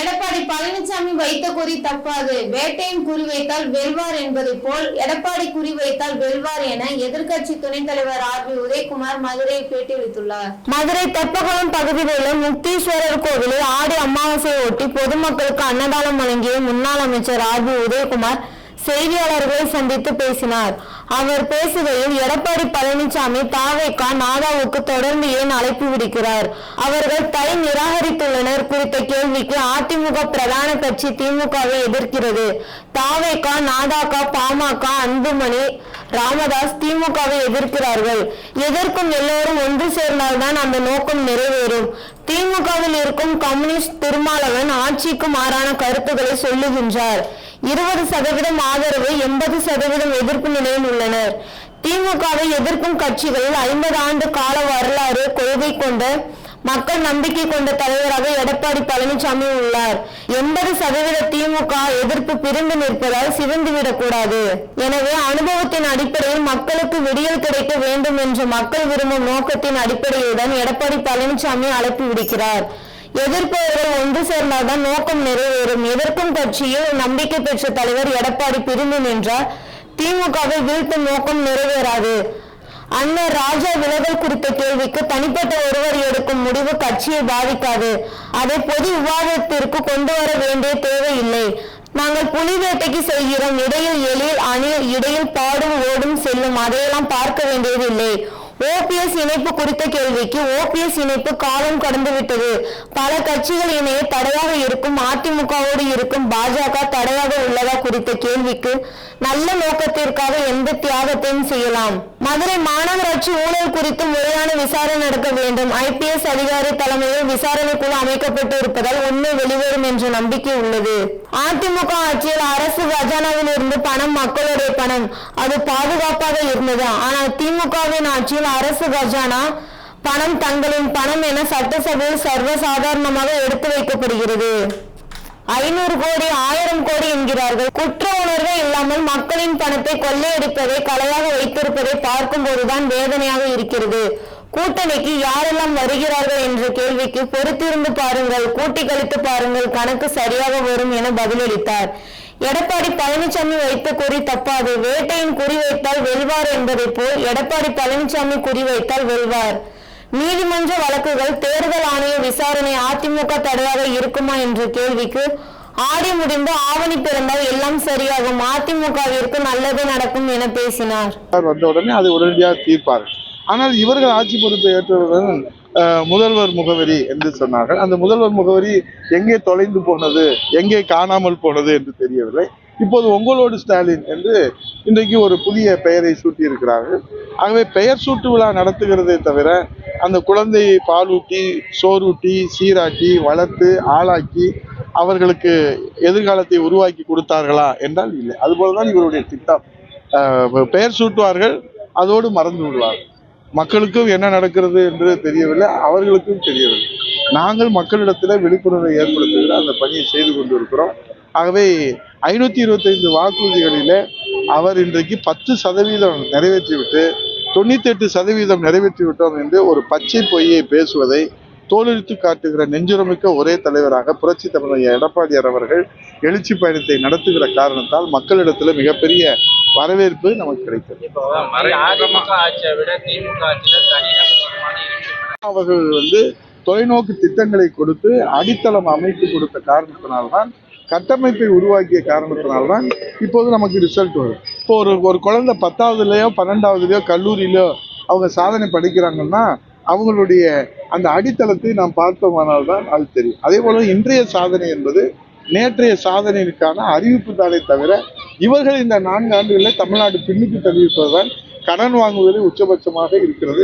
எடப்பாடி பழனிசாமி வைத்த குறி தப்பாது. வேட்டையின் குறி வைத்தால் வெல்வார் என்பதை போல் எடப்பாடி குறி வைத்தால் வெல்வார் என எதிர்க்கட்சி துணைத் தலைவர் ஆர் பி உதயகுமார் மதுரையை பேட்டியளித்துள்ளார். மதுரை தெப்பகுளம் பகுதியில் உள்ள முக்தீஸ்வரர் கோவிலில் ஆடி அமாவாசையை ஒட்டி பொதுமக்களுக்கு அன்னதானம் வழங்கிய முன்னாள் அமைச்சர் ஆர் பி உதயகுமார் செய்தியாளர்களை சந்தித்து பேசினார். அவர் பேசுகையில் எடப்பாடி பழனிசாமி தாவேக்கா நாதாவுக்கு தொடர்ந்து ஏன் அழைப்பு விடுக்கிறார்? அவர்கள் தை நிராகரித்துள்ளனர் குறித்த கேள்விக்கு அதிமுக பிரதான கட்சி திமுகவை எதிர்க்கிறது. தாவேக்கா நாதாக்கா பாமக அன்புமணி ராமதாஸ் திமுகவை எதிர்க்கிறார்கள். எதிர்க்கும் எல்லோரும் ஒன்று சேர்ந்தால்தான் அந்த நோக்கம் நிறைவேறும். திமுகவில் இருக்கும் கம்யூனிஸ்ட் திருமாவளவன் ஆட்சிக்கு மாறான கருத்துக்களை சொல்லுகின்றார். இருபது சதவீதம் ஆதரவு எண்பது சதவீதம் எதிர்ப்பு நிலையில் உள்ளனர். திமுகவை எதிர்க்கும் கட்சிகளில் ஐம்பது ஆண்டு கால வரலாறு கொள்கை கொண்ட மக்கள் நம்பிக்கை கொண்ட தலைவராக எடப்பாடி பழனிசாமி உள்ளார். எண்பது சதவீத திமுக எதிர்ப்பு பிரிந்து நிற்பதால் சிவந்துவிடக்கூடாது எனவே அனுபவத்தின் அடிப்படையில் மக்களுக்கு விடியல் கிடைக்க வேண்டும் என்ற மக்கள் விரும்பும் நோக்கத்தின் அடிப்படையில் தான் எடப்பாடி பழனிசாமி அழைப்பு விடுக்கிறார். எதிர்ப்பவர்கள் ஒன்று சேர்ந்தால்தான் நோக்கம் நிறைவேறும். எதிர்க்கும் கட்சியில் நம்பிக்கை பெற்ற தலைவர் எடப்பாடி பிரிந்து நின்றார். திமுகவை வீழ்த்தும் நோக்கம் நிறைவேறாது. அண்ணன் ராஜா விலகல் குறித்த கேள்விக்கு தனிப்பட்ட ஒருவர் எடுக்கும் முடிவு கட்சியை பாதிக்காது. அதை பொது விவாதத்திற்கு கொண்டு வர வேண்டிய தேவையில்லை நாங்கள் புலி வேட்டைக்கு செல்கிறோம். இடையில் எழில் அணில் இடையில் பாடும் ஓடும் செல்லும். அதையெல்லாம் பார்க்க வேண்டியதில்லை ஓபிஎஸ் இணைப்பு குறித்த கேள்விக்கு ஓபிஎஸ் இணைப்பு காலம் கடந்து விட்டது. பல கட்சிகள் இணைய தடையாக இருக்கும் அதிமுகவோடு இருக்கும் பாஜக தடையாக உள்ளதா குறித்த கேள்விக்கு நல்ல நோக்கத்திற்காக எந்த தியாகத்தையும் செய்யலாம். மதுரை மாநகராட்சி ஊழல் குறித்து முறையான விசாரணை நடக்க வேண்டும். ஐபிஎஸ் அதிகாரி தலைமையில் விசாரணை குழு அமைக்கப்பட்டு இருப்பதால் உண்மை வெளிவரும் என்ற நம்பிக்கை உள்ளது. அதிமுக ஆட்சியில் அரசு கஜானாவில் இருந்து பணம் மக்களுடைய பணம். அது பாதுகாப்பாக இருந்தது? ஆனால் திமுகவின் ஆட்சியில் அரசு கஜானா பணம் தங்களின் பணம் என சட்டசபையில் சர்வசாதாரணமாக எடுத்து வைக்கப்படுகிறது. ஐநூறு கோடி ஆயிரம் கோடி என்கிறார்கள். குற்ற உணர்வே இல்லாமல் மக்களின் பணத்தை கொள்ளையடிப்பதை கலையாக வைத்திருப்பதை பார்க்கும்போதுதான் வேதனையாக இருக்கிறது. கூட்டணிக்கு யாரெல்லாம் வருகிறார்கள் என்ற கேள்விக்கு பொறுத்திருந்து பாருங்கள். கூட்டி கழித்து பாருங்கள். கணக்கு சரியாக வரும் என பதிலளித்தார். எடப்பாடி பழனிசாமி வைத்த குறி தப்பாது. வேட்டையின் குறிவைத்தால் வெல்வார் என்பதை போல் எடப்பாடி பழனிசாமி குறிவைத்தால் வெல்வார். நீதிமன்ற வழக்குகள் தேர்தல் ஆணைய விசாரணை அதிமுக தடையாக இருக்குமா என்ற கேள்விக்கு ஆடி முடிந்து ஆவணி பிறந்தால் எல்லாம் சரியாகும். அதிமுகவிற்கு நல்லது நடக்கும் என பேசினார். வந்த உடனே அது உடனடியாக தீர்ப்பார் ஆனால் இவர்கள் ஆட்சி பொறுப்பை ஏற்றவுடன் முதல்வர் முகவரி என்று சொன்னார்கள். அந்த முதல்வர் முகவரி எங்கே தொலைந்து போனது எங்கே காணாமல் போனது என்று தெரியவில்லை. இப்போது உங்களோடு ஸ்டாலின் என்று இன்றைக்கு ஒரு புதிய பெயரை சூட்டியிருக்கிறார்கள். ஆகவே பெயர் சூட்டு விழா நடத்துகிறதே தவிர அந்த குழந்தையை பாலூட்டி சோறூட்டி சீராட்டி வளர்த்து ஆளாக்கி அவர்களுக்கு எதிர்காலத்தை உருவாக்கி கொடுத்தார்களா என்றால் இல்லை. அதுபோலதான் இவருடைய திட்டம். பெயர் சூட்டுவார்கள் அதோடு மறந்து விடுவார்கள். மக்களுக்கும் என்ன நடக்கிறது என்று தெரியவில்லை அவர்களுக்கும் தெரியவில்லை. நாங்கள் மக்களிடத்தில் விழிப்புணர்வை ஏற்படுத்துகிற அந்த பணியை செய்து கொண்டிருக்கிறோம். ஆகவே ஐநூற்றி இருபத்தைந்து வாக்குறுதிகளில் அவர் இன்றைக்கு பத்து சதவீதம் நிறைவேற்றிவிட்டு தொண்ணூத்தெட்டு சதவீதம் நிறைவேற்றிவிட்டோம் என்று ஒரு பச்சை பொய்யை பேசுவதை தோலுரித்து காட்டுகிற நெஞ்சுரமிக்க ஒரே தலைவராக புரட்சி தமிழக எடப்பாடியார் அவர்கள் எழுச்சி பயணத்தை நடத்துகிற காரணத்தால் மக்களிடத்துல மிகப்பெரிய வரவேற்பு நமக்கு கிடைத்தது. அவர்கள் வந்து தொலைநோக்கு திட்டங்களை கொடுத்து அடித்தளம் அமைத்து கொடுத்த காரணத்தினால்தான் கட்டமைப்பை உருவாக்கிய காரணத்தினால்தான் இப்போது நமக்கு ரிசல்ட் வரும் இப்போ ஒரு ஒரு குழந்தை பத்தாவதுலயோ பன்னெண்டாவதுலயோ கல்லூரியிலோ அவங்க சாதனை படிக்கிறாங்கன்னா அவங்களுடைய அந்த அடித்தளத்தை நாம் பார்த்தோமானால் தான் அது தெரியும். அதே போல இன்றைய சாதனை என்பது நேற்றைய சாதனைக்கான அறிவிப்பு தானே தவிர இவர்கள் இந்த நான்கு ஆண்டுகளில் தமிழ்நாடு பின்னுக்கு தள்ளியிருப்பதுதான் கடன் வாங்குவதில் உச்சபட்சமாக இருக்கிறது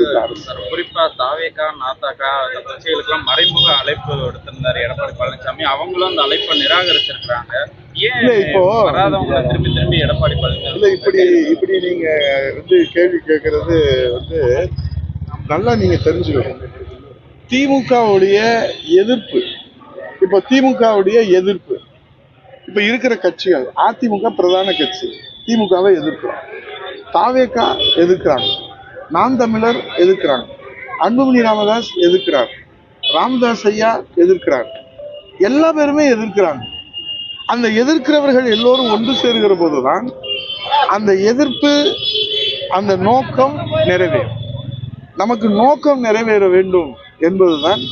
குறிப்பா தாவேகா நாத்தாக்கா அந்த கட்சிகளுக்கெல்லாம் மறைமுக அழைப்பு விடுத்திருந்தாரு எடப்பாடி பழனிசாமி. அவங்களும் அந்த அழைப்பை நிராகரிச்சிருக்கிறாங்க. இல்ல, இப்போ- திரும்பி திரும்பி எடப்பாடி இல்ல பழனிசாமி இப்படி இப்படி நீங்க வந்து கேள்வி கேட்கறது வந்து நல்லா நீங்க தெரிஞ்சுக்கணும். திமுகவுடைய எதிர்ப்பு. இப்போ திமுகவுடைய எதிர்ப்பு. இப்ப இருக்கிற கட்சிகள் அதிமுக பிரதான கட்சி. திமுகவை எதிர்க்கிறோம் தாவேக்கா எதிர்க்கிறாங்க. நாம் தமிழர் எதிர்க்கிறாங்க. அன்புமணி ராமதாஸ் எதிர்க்கிறார். ராமதாஸ் ஐயா எதிர்க்கிறார். எல்லா பேருமே எதிர்க்கிறாங்க. அந்த எதிர்க்கிறவர்கள் எல்லோரும் ஒன்று சேருகிற போதுதான் அந்த எதிர்ப்பு அந்த நோக்கம் நிறைவேறும். நமக்கு நோக்கம் நிறைவேற வேண்டும் என்பதுதான்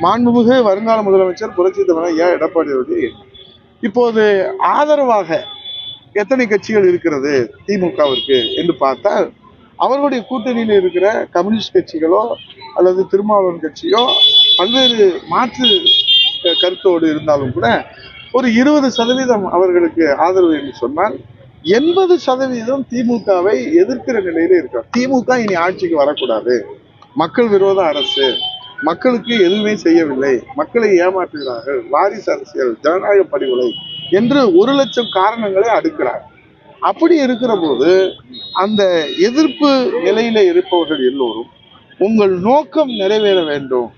மாண்புமிகு வருங்கால முதலமைச்சர் புரட்சி தலைவர் ஏ எடப்பாடி அவருடைய இப்போது ஆதரவாக எத்தனை கட்சிகள் இருக்கிறது திமுகவிற்கு என்று பார்த்தால் அவர்களுடைய கூட்டணியில் இருக்கிற கம்யூனிஸ்ட் கட்சிகளோ அல்லது திருமாவளவன் கட்சியோ பல்வேறு மாற்று கருத்தோடு இருந்தாலும் கூட ஒரு இருபது சதவீதம் அவர்களுக்கு ஆதரவு என்று சொன்னால் எண்பது சதவீதம் திமுகவை எதிர்க்கிற நிலையில இருக்கார் திமுக இனி ஆட்சிக்கு வரக்கூடாது. மக்கள் விரோத அரசு. மக்களுக்கு எதுவுமே செய்யவில்லை. மக்களை ஏமாற்றுகிறார்கள். வாரிசு அரசியல் ஜனநாயக படுகொலை என்று ஒரு லட்சம் காரணங்களை அடுக்கிறார். அப்படி இருக்கிற போது அந்த எதிர்ப்பு நிலையில இருப்பவர்கள் எல்லோரும் உங்கள் நோக்கம் நிறைவேற வேண்டும்.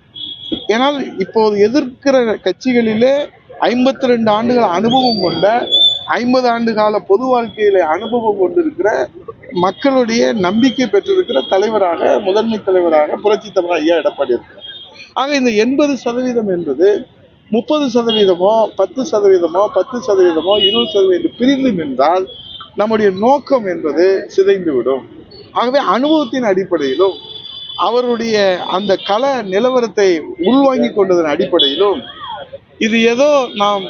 ஏனால் இப்போது எதிர்க்கிற கட்சிகளிலே ஐம்பத்தி ரெண்டு ஆண்டுகள் அனுபவம் கொண்ட ஐம்பது ஆண்டு கால பொது வாழ்க்கையில அனுபவம் கொண்டிருக்கிற மக்களுடைய நம்பிக்கை பெற்றிருக்கிற தலைவராக முதன்மை தலைவராக புரட்சி தலைவர் ஐயா எடப்பாடி இருக்கிறார் ஆக இந்த எண்பது சதவீதம் என்பது முப்பது சதவீதமோ பத்து சதவீதமோ பத்து சதவீதமோ இருபது சதவீதம் பிரிந்து நின்றால் நம்முடைய நோக்கம் என்பது சிதைந்துவிடும் ஆகவே அனுபவத்தின் அடிப்படையிலும் அவருடைய அந்த கல நிலவரத்தை உள்வாங்கி கொண்டதன் அடிப்படையிலும் இது ஏதோ நாம்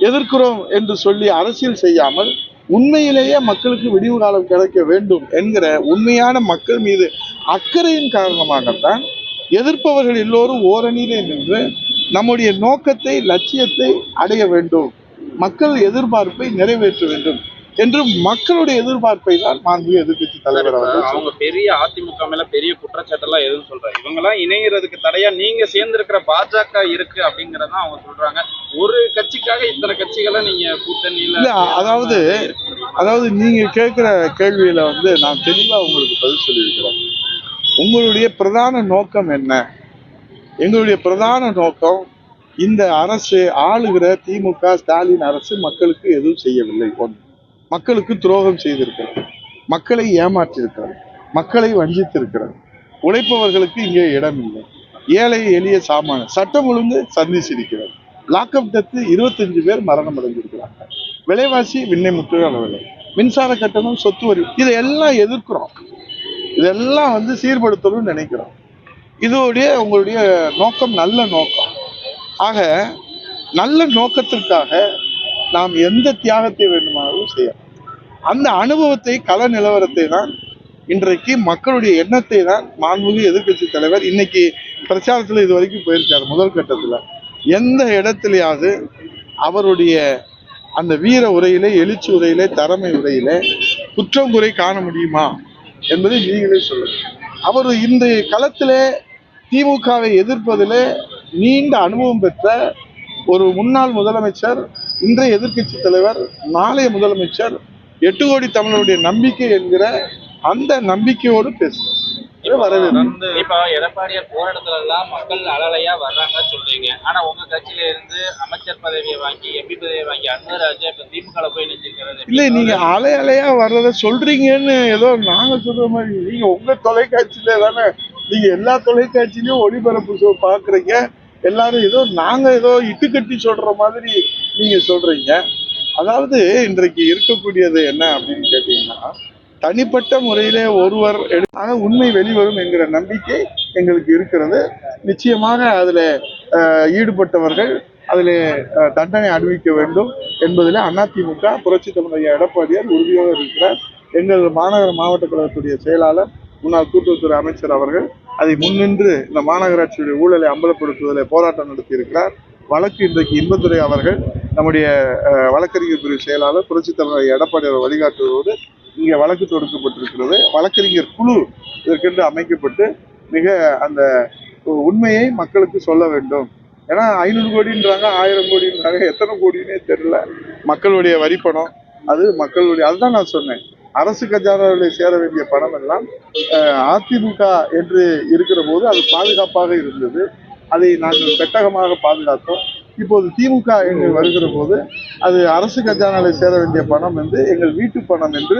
எதிர்க்கிறோம் என்று சொல்லி அரசியல் செய்யாமல் உண்மையிலேயே மக்களுக்கு விடிவு காலம் கிடைக்க வேண்டும் என்கிற உண்மையான மக்கள் மீது அக்கறையின் காரணமாகத்தான் எதிர்ப்பவர்கள் எல்லோரும் ஓரணியிலே நின்று நம்முடைய நோக்கத்தை லட்சியத்தை அடைய வேண்டும். மக்கள் எதிர்பார்ப்பை நிறைவேற்ற வேண்டும். என்று மக்களுடைய எதிர்பார்ப்பை தான் மாண்புமிகு எதிர்க்கட்சி தலைவர். அவங்க பெரிய அதிமுக மேல பெரிய குற்றச்சாட்டெல்லாம் எதுவும் சொல்றாங்க. இவங்க எல்லாம் இணையறதுக்கு தடையா நீங்க சேர்ந்திருக்கிற பாஜக இருக்கு அப்படிங்கறத அவங்க சொல்றாங்க. ஒரு கட்சிக்காக இத்தனை கட்சிகளை நீங்க கூட்டணியில இல்ல, அதாவது-? அதாவது நீங்க கேட்கிற கேள்வியில வந்து நான் தெளிவா உங்களுக்கு பதில் சொல்லியிருக்கிறேன். உங்களுடைய பிரதான நோக்கம் என்ன? எங்களுடைய பிரதான நோக்கம் இந்த அரசு ஆளுகிற திமுக ஸ்டாலின் அரசு மக்களுக்கு எதுவும் செய்யவில்லை. ஒன்று. மக்களுக்கு துரோகம் செய்திருக்கிறது. மக்களை ஏமாற்றியிருக்கிறது. மக்களை வஞ்சித்திருக்கிறது. உழைப்பவர்களுக்கு இங்கே இடம் இல்லை. ஏழை எளிய சாமான சட்டம் ஒழுங்கு சந்திச்சிருக்கிறது லாக்அப் டெத்து இருபத்தஞ்சு பேர் மரணம் அடைஞ்சிருக்கிறாங்க விலைவாசி விண்ணை முற்று அளவில் மின்சார கட்டணம் சொத்து வரி இதையெல்லாம் எதிர்க்கிறோம். இதெல்லாம் வந்து சீர்படுத்தணும்னு நினைக்கிறோம். இதோடைய உங்களுடைய நோக்கம் நல்ல நோக்கம். ஆக நல்ல நோக்கத்திற்காக நாம் எந்த தியாகத்தை வேண்டுமானாலும் அந்த அனுபவத்தை கள நிலவரத்தை தான் இன்றைக்கு மக்களுடைய எண்ணத்தை தான் மாண்புமிகு எதிர்க்கட்சி தலைவர் இன்னைக்கு பிரச்சாரத்தில் இது வரைக்கும் போயிருக்காரு முதல் கட்டத்தில். எந்த இடத்துலையாவது அவருடைய அந்த வீர உரையிலே எழுச்சி உரையிலே திறமை உரையிலே குற்றம் குறை காண முடியுமா என்பதை நீங்களே சொல்லுங்க. அவர் இந்த களத்திலே திமுகவை எதிர்ப்பதிலே நீண்ட அனுபவம் பெற்ற ஒரு முன்னாள் முதலமைச்சர் இன்றைய எதிர்க்கட்சி தலைவர் நாளைய முதலமைச்சர் எட்டு கோடி தமிழருடைய நம்பிக்கை என்கிற அந்த நம்பிக்கையோடு தொடர்ந்து இப்ப எடப்பாடியார் போராட்டத்துல எல்லாம் மக்கள் அலலையா வர்றாங்க சொல்றீங்க. ஆனா உங்க கட்சியில இருந்து அமைச்சர் பதவியை வாங்கி எம்பி பதவியை வாங்கி அன்வராஜா இப்ப திமுக போய் நினைச்சிருக்கிறது இல்ல நீங்க அலை அலையா வர்றத சொல்றீங்கன்னு ஏதோ நாங்க சொல்ற மாதிரி நீங்க உங்க தொலைக்காட்சியில தானே நீங்க எல்லா தொலைக்காட்சியிலயும் ஒளிபரப்பு பாக்குறீங்க. எல்லாரும் ஏதோ நாங்க ஏதோ இட்டுக்கட்டி சொல்ற மாதிரி நீங்க சொல்றீங்க. அதாவது இன்றைக்கு இருக்கக்கூடியது என்ன அப்படின்னு கேட்டீங்கன்னா தனிப்பட்ட முறையிலே ஒருவர் எடு- உண்மை வெளிவரும் என்கிற நம்பிக்கை எங்களுக்கு இருக்கிறது. நிச்சயமாக அதுல அஹ், ஈடுபட்டவர்கள் அதில் தண்டனை அனுபவிக்க வேண்டும் என்பதில் அதிமுக புரட்சி தமிழக எடப்பாடியார் உறுதியாக இருக்கிறார். எங்கள் மாநகர மாவட்ட கழகத்துடைய செயலாளர் முன்னாள் கூட்டுறவுத்துறை அமைச்சர் அவர்கள் அதை முன்னின்று இந்த மாநகராட்சியுடைய ஊழலை அம்பலப்படுத்துவதில் போராட்டம் நடத்தியிருக்கிறார். வழக்கு இன்றைக்கு இன்பத்துறை அவர்கள் நம்முடைய வழக்கறிஞர் பிரிவு செயலாளர் புரட்சித் தலைவர் எடப்பாடி அவர் வழிகாட்டுவதோடு இங்கே வழக்கு தொடுக்கப்பட்டிருக்கிறது. வழக்கறிஞர் குழு இதற்கென்று அமைக்கப்பட்டு மிக அந்த உண்மையை மக்களுக்கு சொல்ல வேண்டும். ஏன்னா ஐநூறு கோடின்றாங்க ஆயிரம் கோடின்றாங்க எத்தனை கோடினே தெரியல. மக்களுடைய வரிப்பணம் அது மக்களுடைய அதுதான் நான் சொன்னேன். அரசு கஜானாவில் சேர வேண்டிய பணம் எல்லாம் அதிமுக என்று இருக்கிற போது அது பாதுகாப்பாக இருந்தது. அதை நாங்கள் பெட்டகமாக பாதுகாத்தோம். இப்போது திமுக என்று வருகிற போது அது அரசு கஜானாவில் சேர வேண்டிய பணம் என்று எங்கள் வீட்டு பணம் என்று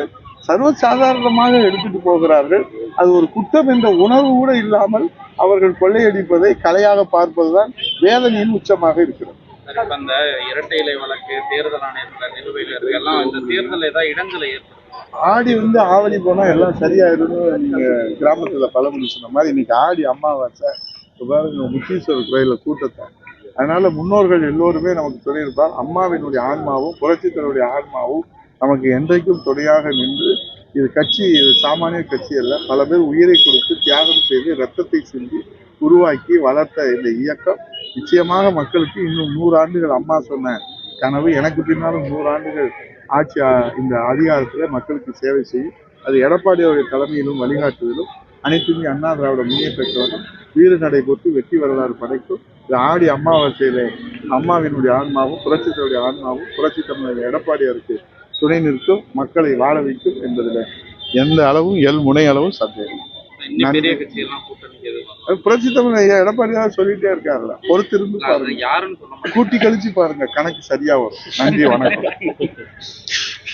சர்வசாதாரணமாக எடுத்துட்டு போகிறார்கள். அது ஒரு குற்றம் என்ற உணர்வு கூட இல்லாமல் அவர்கள் கொள்ளையடிப்பதை கலையாக பார்ப்பதுதான் வேதனையின் உச்சமாக இருக்கிறது. அந்த இரட்டை இலை வழக்கு தேர்தல் ஆணையத்துல நிலுவையில் இந்த தேர்தல் ஏதாவது இடங்களை ஆடி வந்து ஆவணி போனா எல்லாம் சரியாயிரும்னு நீங்க கிராமத்துல பழமொழி சொன்ன மாதிரி இன்னைக்கு ஆடி இப்ப பாருங்க முத்தீஸ்வரர் கோயிலில் கூட்டத்தை அதனால முன்னோர்கள் எல்லோருமே நமக்கு சொல்லியிருப்பார் அம்மாவினுடைய ஆன்மாவும் புரட்சித்தருடைய ஆன்மாவும் நமக்கு என்றைக்கும் துணையாக நின்று இது கட்சி இது சாமானிய கட்சி அல்ல பல பேர் உயிரை கொடுத்து தியாகம் செய்து ரத்தத்தை சிந்தி உருவாக்கி வளர்த்த இந்த இயக்கம் நிச்சயமாக மக்களுக்கு இன்னும் நூறு ஆண்டுகள் அம்மா சொன்ன கனவு எனக்கு பின்னாலும் நூறு ஆண்டுகள் ஆட்சி இந்த அதிகாரத்தில் மக்களுக்கு சேவை செய்யும். அது எடப்பாடி அவருடைய தலைமையிலும் வழிகாட்டுதலும் அனைத்து இந்திய அண்ணா திராவிட முன்னேற்ற கழகம் வீறு நடை போட்டு வெற்றி வரலாறு படைக்கும். இது ஆடி அமாவாசையில அம்மாவினுடைய ஆன்மாவும் புரட்சித்தருடைய ஆன்மாவும் புரட்சி தமிழர் எடப்பாடியாருக்கு துணை நிற்கும் மக்களை வாழ வைக்கும் என்பதில் எந்த அளவும் எல் முனை அளவும் சந்தேகம். புரட்சி தமிழர் ஐயா எடப்பாடியார் சொல்லிட்டே இருக்காருல்ல பொறுத்திருந்து பாருங்க. யாருன்னு சொல்ல மாட்டேன் கூட்டி கழிச்சு பாருங்க. கணக்கு சரியா வரும். நன்றி வணக்கம்.